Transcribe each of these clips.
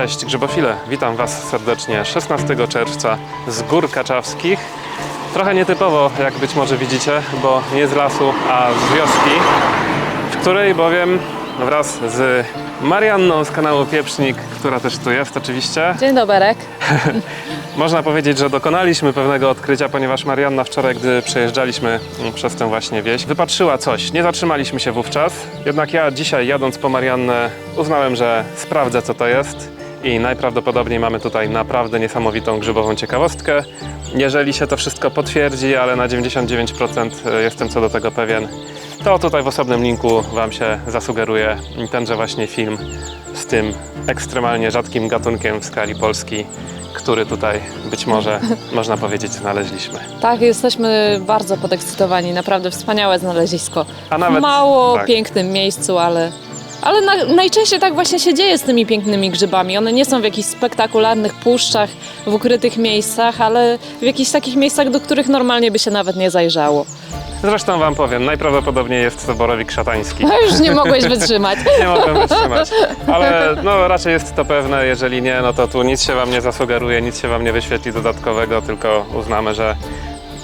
Cześć grzybofile, witam Was serdecznie 16 czerwca z Gór Kaczawskich. Trochę nietypowo, jak być może widzicie, bo nie z lasu, a z wioski, w której bowiem wraz z Marianną z kanału Pieprznik, która też tu jest oczywiście, Dzień doberek. można powiedzieć, że dokonaliśmy pewnego odkrycia, ponieważ Marianna wczoraj, gdy przejeżdżaliśmy przez tę właśnie wieś, wypatrzyła coś. Nie zatrzymaliśmy się wówczas, jednak ja dzisiaj jadąc po Mariannę uznałem, że sprawdzę co to jest i najprawdopodobniej mamy tutaj naprawdę niesamowitą grzybową ciekawostkę. Jeżeli się to wszystko potwierdzi, ale na 99% jestem co do tego pewien, to tutaj w osobnym linku Wam się zasugeruje tenże właśnie film z tym ekstremalnie rzadkim gatunkiem w skali Polski, który tutaj być może, można powiedzieć, znaleźliśmy. Tak, jesteśmy bardzo podekscytowani. Naprawdę wspaniałe znalezisko. A nawet- w mało tak. pięknym miejscu, ale, ale na, najczęściej tak właśnie się dzieje z tymi pięknymi grzybami. One nie są w jakichś spektakularnych puszczach, w ukrytych miejscach, ale w jakichś takich miejscach, do których normalnie by się nawet nie zajrzało. Zresztą Wam powiem, najprawdopodobniej jest to borowik szatański. No już nie mogłeś wytrzymać. Nie mogłem wytrzymać. Ale no, raczej jest to pewne, jeżeli nie, no to tu nic się Wam nie zasugeruje, nic się Wam nie wyświetli dodatkowego, tylko uznamy, że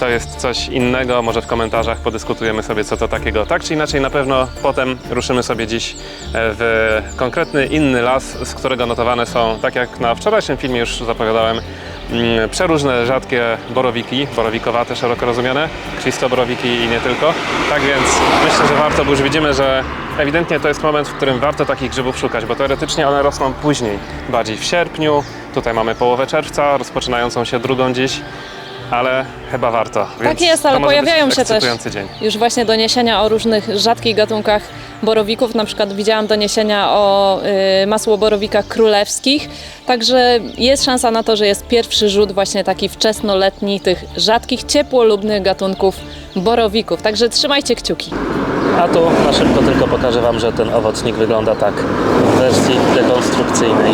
to jest coś innego. Może w komentarzach podyskutujemy sobie, co to takiego. Tak czy inaczej, na pewno potem ruszymy sobie dziś e, w konkretny inny las, z którego notowane są, tak jak na wczorajszym filmie już zapowiadałem, mm, przeróżne rzadkie borowiki, borowikowate, szeroko rozumiane, borowiki i nie tylko. Tak więc myślę, że warto, bo już widzimy, że ewidentnie to jest moment, w którym warto takich grzybów szukać, bo teoretycznie one rosną później, bardziej w sierpniu. Tutaj mamy połowę czerwca, rozpoczynającą się drugą dziś, ale chyba warto. Więc jest, ale to może być pojawiają się też dzień. już właśnie doniesienia o różnych rzadkich gatunkach borowików. Na przykład widziałam doniesienia o y, masłoborowikach królewskich. Także jest szansa na to, że jest pierwszy rzut właśnie taki wczesnoletni tych rzadkich, ciepłolubnych gatunków borowików. Także trzymajcie kciuki. A tu na szybko tylko pokażę Wam, że ten owocnik wygląda tak w wersji dekonstrukcyjnej.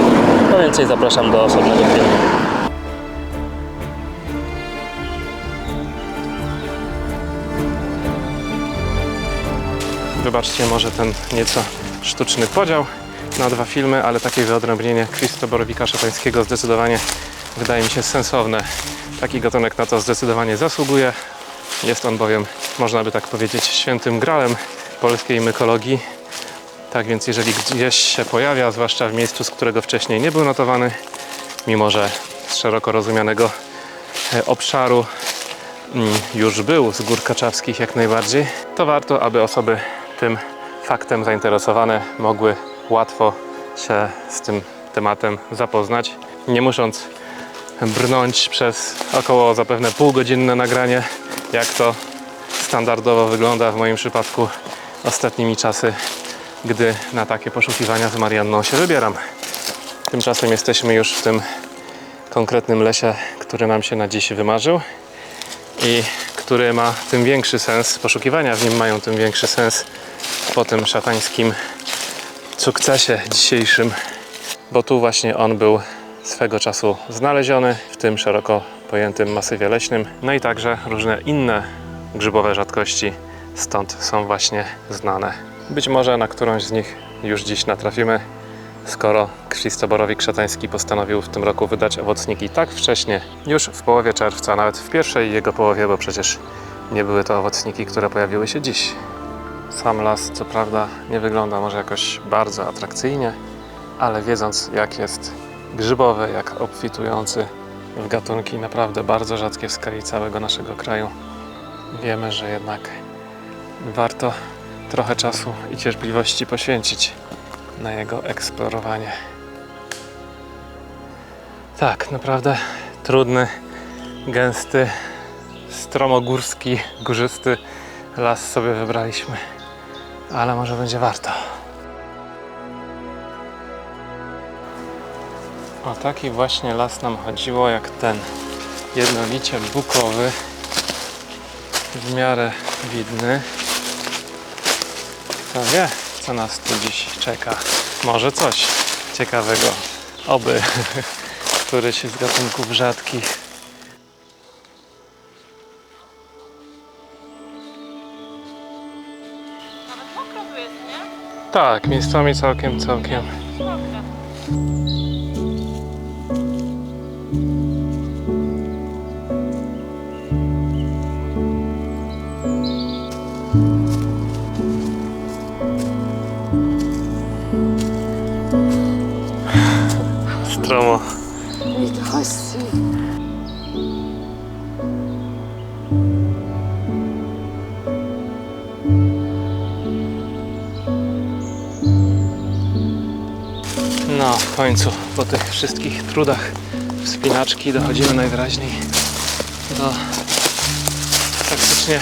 Po więcej zapraszam do osobnego filmu. Wybaczcie może ten nieco sztuczny podział na dwa filmy, ale takie wyodrębnienie Christo Borowika Szatańskiego zdecydowanie wydaje mi się sensowne. Taki gatunek na to zdecydowanie zasługuje. Jest on bowiem, można by tak powiedzieć, świętym gralem polskiej mykologii. Tak więc jeżeli gdzieś się pojawia, zwłaszcza w miejscu, z którego wcześniej nie był notowany, mimo że z szeroko rozumianego e, obszaru mm, już był z gór kaczawskich jak najbardziej, to warto, aby osoby tym faktem zainteresowane mogły łatwo się z tym tematem zapoznać, nie musząc brnąć przez około zapewne półgodzinne nagranie, jak to standardowo wygląda w moim przypadku ostatnimi czasy, gdy na takie poszukiwania z Marianną się wybieram. Tymczasem jesteśmy już w tym konkretnym lesie, który nam się na dziś wymarzył i który ma tym większy sens, poszukiwania w nim mają tym większy sens po tym szatańskim sukcesie dzisiejszym, bo tu właśnie on był swego czasu znaleziony w tym szeroko pojętym masywie leśnym. No i także różne inne grzybowe rzadkości stąd są właśnie znane. Być może na którąś z nich już dziś natrafimy, skoro Krzysztoborowik Szatański postanowił w tym roku wydać owocniki tak wcześnie, już w połowie czerwca, nawet w pierwszej jego połowie, bo przecież nie były to owocniki, które pojawiły się dziś. Sam las, co prawda, nie wygląda może jakoś bardzo atrakcyjnie, ale wiedząc, jak jest grzybowy, jak obfitujący w gatunki naprawdę bardzo rzadkie w skali całego naszego kraju, wiemy, że jednak warto trochę czasu i cierpliwości poświęcić na jego eksplorowanie. Tak, naprawdę trudny, gęsty, stromogórski, górzysty las sobie wybraliśmy, ale może będzie warto. O taki właśnie las nam chodziło jak ten. Jednolicie bukowy, w miarę widny. Kto wie, co nas tu dziś czeka. Może coś ciekawego. Oby któryś z gatunków rzadkich. Tak, miejscami całkiem, całkiem. No, w końcu po tych wszystkich trudach wspinaczki dochodzimy najwyraźniej do faktycznie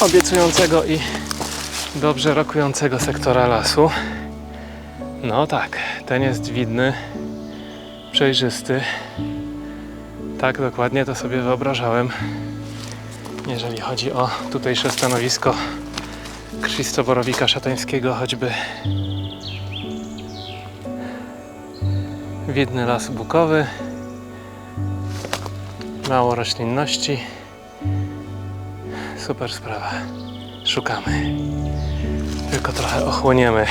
obiecującego i dobrze rokującego sektora lasu. No tak, ten jest widny, przejrzysty. Tak dokładnie to sobie wyobrażałem. Jeżeli chodzi o tutejsze stanowisko Krzysztoborowika Szatańskiego, choćby widny las bukowy, mało roślinności. Super sprawa. Szukamy. Tylko trochę ochłoniemy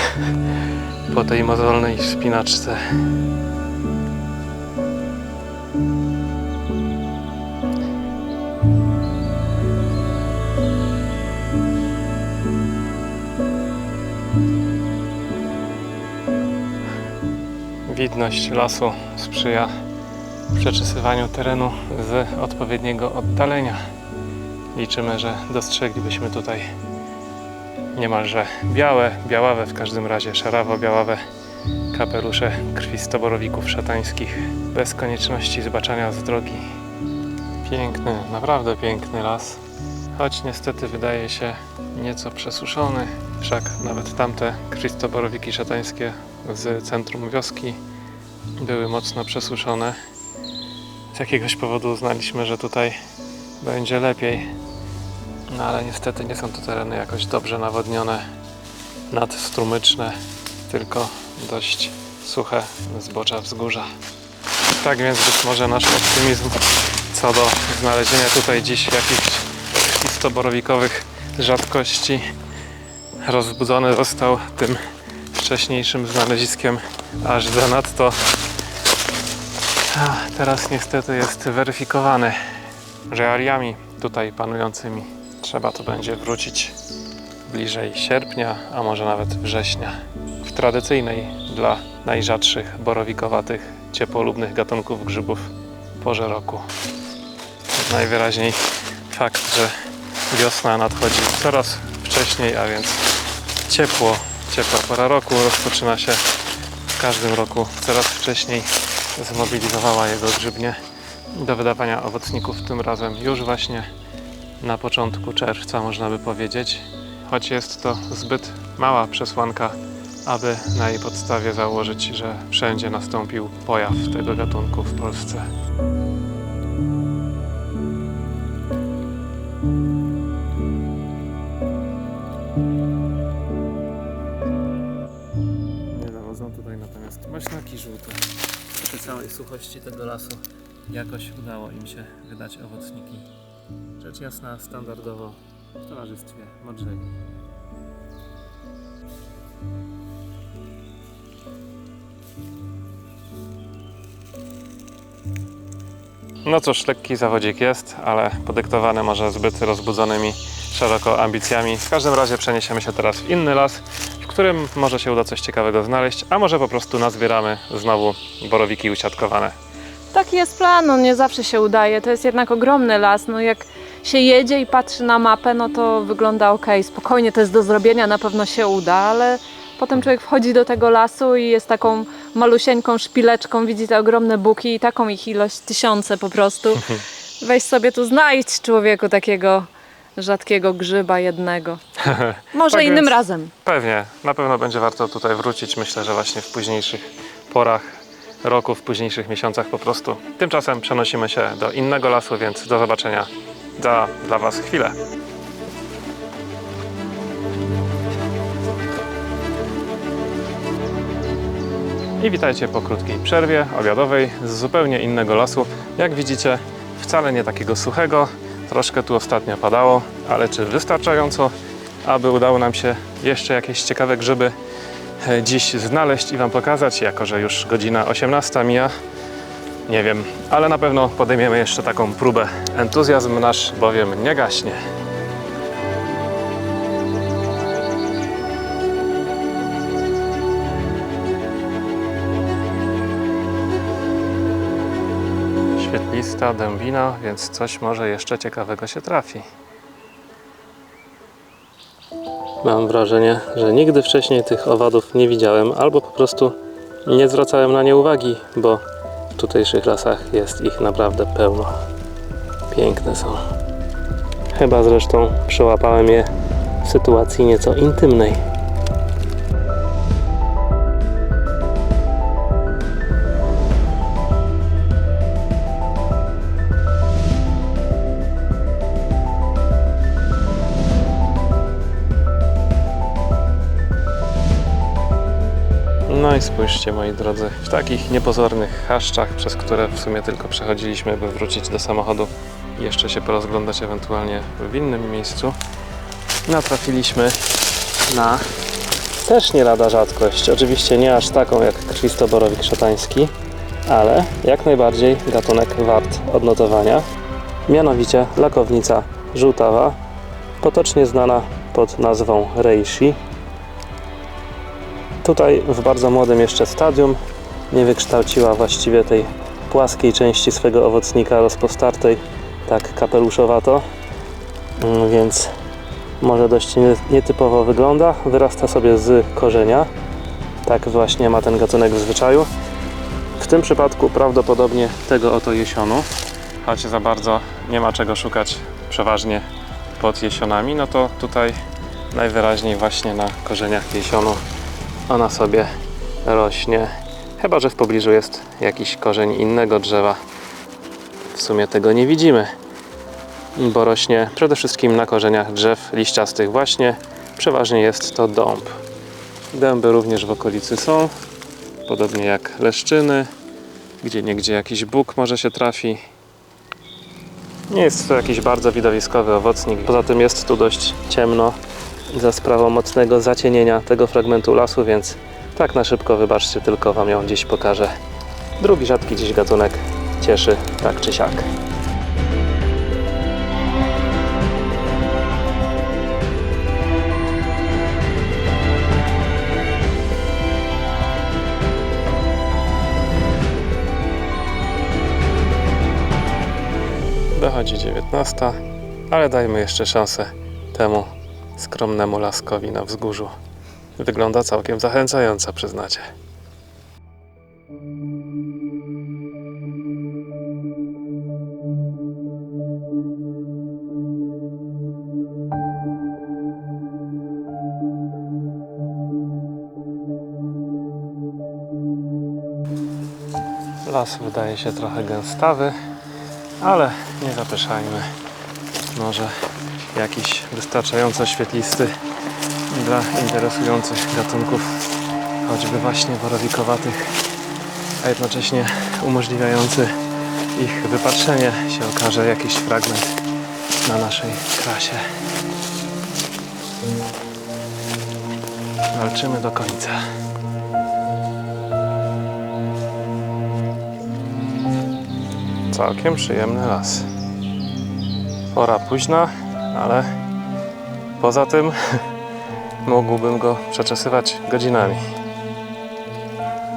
po tej mozolnej wspinaczce. Widność lasu sprzyja przeczesywaniu terenu z odpowiedniego oddalenia. Liczymy, że dostrzeglibyśmy tutaj niemalże białe, białawe w każdym razie, szarawo-białawe kapelusze krwistoborowików szatańskich bez konieczności zbaczania z drogi. Piękny, naprawdę piękny las, choć niestety wydaje się nieco przesuszony, wszak nawet tamte krwistoborowiki szatańskie z centrum wioski były mocno przesuszone. Z jakiegoś powodu uznaliśmy, że tutaj będzie lepiej. No ale niestety nie są to tereny jakoś dobrze nawodnione, nadstrumyczne, tylko dość suche zbocza wzgórza. Tak więc być może nasz optymizm co do znalezienia tutaj dziś jakichś listoborowikowych rzadkości rozbudzony został tym wcześniejszym znaleziskiem aż zanadto. A teraz niestety jest weryfikowany realiami tutaj panującymi. Trzeba to będzie wrócić bliżej sierpnia, a może nawet września. W tradycyjnej dla najrzadszych borowikowatych, ciepłolubnych gatunków grzybów porze roku. Najwyraźniej fakt, że wiosna nadchodzi coraz wcześniej, a więc ciepło, ciepła pora roku rozpoczyna się w każdym roku coraz wcześniej zmobilizowała jego grzybnie do wydawania owocników tym razem już właśnie na początku czerwca można by powiedzieć, choć jest to zbyt mała przesłanka, aby na jej podstawie założyć, że wszędzie nastąpił pojaw tego gatunku w Polsce. Całej suchości tego lasu jakoś udało im się wydać owocniki. Rzecz jasna, standardowo w towarzystwie modrzeli. No cóż, lekki zawodzik jest, ale podyktowany może zbyt rozbudzonymi szeroko ambicjami. W każdym razie przeniesiemy się teraz w inny las, którym może się uda coś ciekawego znaleźć, a może po prostu nazbieramy znowu borowiki usiadkowane. Taki jest plan, no nie zawsze się udaje. To jest jednak ogromny las. No jak się jedzie i patrzy na mapę, no to wygląda ok, spokojnie to jest do zrobienia, na pewno się uda, ale potem człowiek wchodzi do tego lasu i jest taką malusieńką szpileczką, widzi te ogromne buki i taką ich ilość, tysiące po prostu. Weź sobie tu znajdź człowieku takiego rzadkiego grzyba jednego. Może Tak innym więc- razem. Pewnie, na pewno będzie warto tutaj wrócić. Myślę, że właśnie w późniejszych porach roku, w późniejszych miesiącach po prostu. Tymczasem przenosimy się do innego lasu, więc do zobaczenia za dla Was chwilę. I witajcie po krótkiej przerwie obiadowej z zupełnie innego lasu. Jak widzicie, wcale nie takiego suchego. Troszkę tu ostatnio padało, ale czy wystarczająco, aby udało nam się jeszcze jakieś ciekawe grzyby e, dziś znaleźć i Wam pokazać, jako że już godzina 18 mija. Nie wiem, ale na pewno podejmiemy jeszcze taką próbę. Entuzjazm nasz bowiem nie gaśnie. Świetlista dębina, więc coś może jeszcze ciekawego się trafi. Mam wrażenie, że nigdy wcześniej tych owadów nie widziałem, albo po prostu nie zwracałem na nie uwagi, bo w tutejszych lasach jest ich naprawdę pełno. Piękne są. Chyba zresztą przełapałem je w sytuacji nieco intymnej. Spójrzcie moi drodzy, w takich niepozornych chaszczach, przez które w sumie tylko przechodziliśmy, by wrócić do samochodu jeszcze się porozglądać ewentualnie w innym miejscu, natrafiliśmy na też nie lada rzadkość. Oczywiście nie aż taką jak krwistoborowik szatański, ale jak najbardziej gatunek wart odnotowania. Mianowicie lakownica żółtawa, potocznie znana pod nazwą reishi. Tutaj w bardzo młodym jeszcze stadium nie wykształciła właściwie tej płaskiej części swego owocnika rozpostartej, tak kapeluszowato, Mm, więc może dość nie- nietypowo wygląda. Wyrasta sobie z korzenia. Tak właśnie ma ten gatunek w zwyczaju. W tym przypadku prawdopodobnie tego oto jesionu, choć za bardzo nie ma czego szukać przeważnie pod jesionami, no to tutaj najwyraźniej właśnie na korzeniach jesionu ona sobie rośnie. Chyba, że w pobliżu jest jakiś korzeń innego drzewa. W sumie tego nie widzimy, bo rośnie przede wszystkim na korzeniach drzew liściastych właśnie. Przeważnie jest to dąb. Dęby również w okolicy są, podobnie jak leszczyny. Gdzie niegdzie jakiś bóg może się trafi. Nie jest to jakiś bardzo widowiskowy owocnik. Poza tym jest tu dość ciemno za sprawą mocnego zacienienia tego fragmentu lasu, więc tak na szybko wybaczcie, tylko Wam ją gdzieś pokażę. Drugi rzadki dziś gatunek cieszy tak czy siak. Dochodzi 19, ale dajmy jeszcze szansę temu skromnemu laskowi na wzgórzu. Wygląda całkiem zachęcająco, przyznacie. Las wydaje się trochę gęstawy, ale nie zapeszajmy. Może jakiś wystarczająco świetlisty dla interesujących gatunków, choćby właśnie borowikowatych, a jednocześnie umożliwiający ich wypatrzenie się okaże jakiś fragment na naszej trasie. Walczymy do końca. Całkiem przyjemny las. Pora późna, ale poza tym mógłbym go przeczesywać godzinami.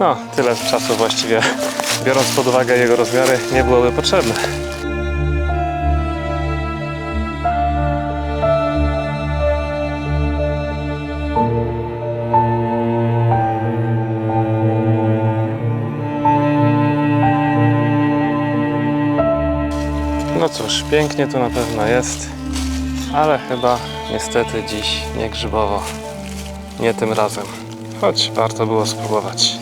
No, tyle czasu właściwie, biorąc pod uwagę jego rozmiary, nie byłoby potrzebne. No cóż, pięknie tu na pewno jest, ale chyba niestety dziś nie grzybowo. Nie tym razem, choć warto było spróbować.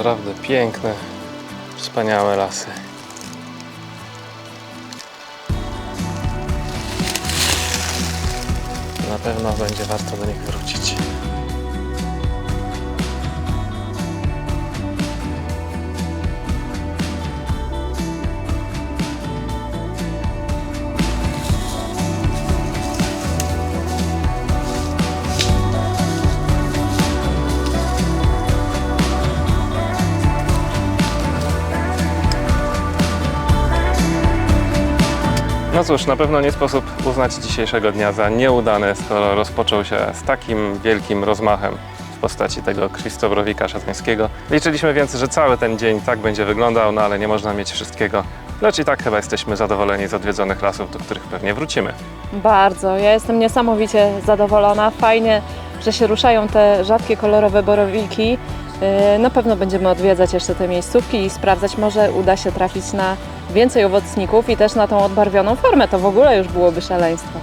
Naprawdę piękne, wspaniałe lasy. Na pewno będzie warto do nich wrócić. No cóż, na pewno nie sposób uznać dzisiejszego dnia za nieudany, skoro rozpoczął się z takim wielkim rozmachem w postaci tego Krzysztobrowika szatańskiego. Liczyliśmy więc, że cały ten dzień tak będzie wyglądał, no ale nie można mieć wszystkiego. Lecz i tak chyba jesteśmy zadowoleni z odwiedzonych lasów, do których pewnie wrócimy. Bardzo. Ja jestem niesamowicie zadowolona. Fajnie, że się ruszają te rzadkie kolorowe borowiki. Yy, Na pewno będziemy odwiedzać jeszcze te miejscówki i sprawdzać, może uda się trafić na więcej owocników i też na tą odbarwioną formę. To w ogóle już byłoby szaleństwo.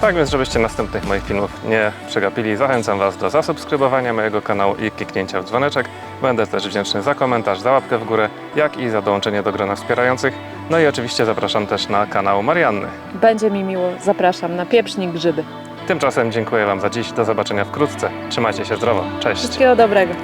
Tak więc, żebyście następnych moich filmów nie przegapili, zachęcam Was do zasubskrybowania mojego kanału i kliknięcia w dzwoneczek. Będę też wdzięczny za komentarz, za łapkę w górę, jak i za dołączenie do grona wspierających. No i oczywiście zapraszam też na kanał Marianny. Będzie mi miło. Zapraszam na pieprznik grzyby. Tymczasem dziękuję Wam za dziś. Do zobaczenia wkrótce. Trzymajcie się zdrowo. Cześć. Wszystkiego dobrego.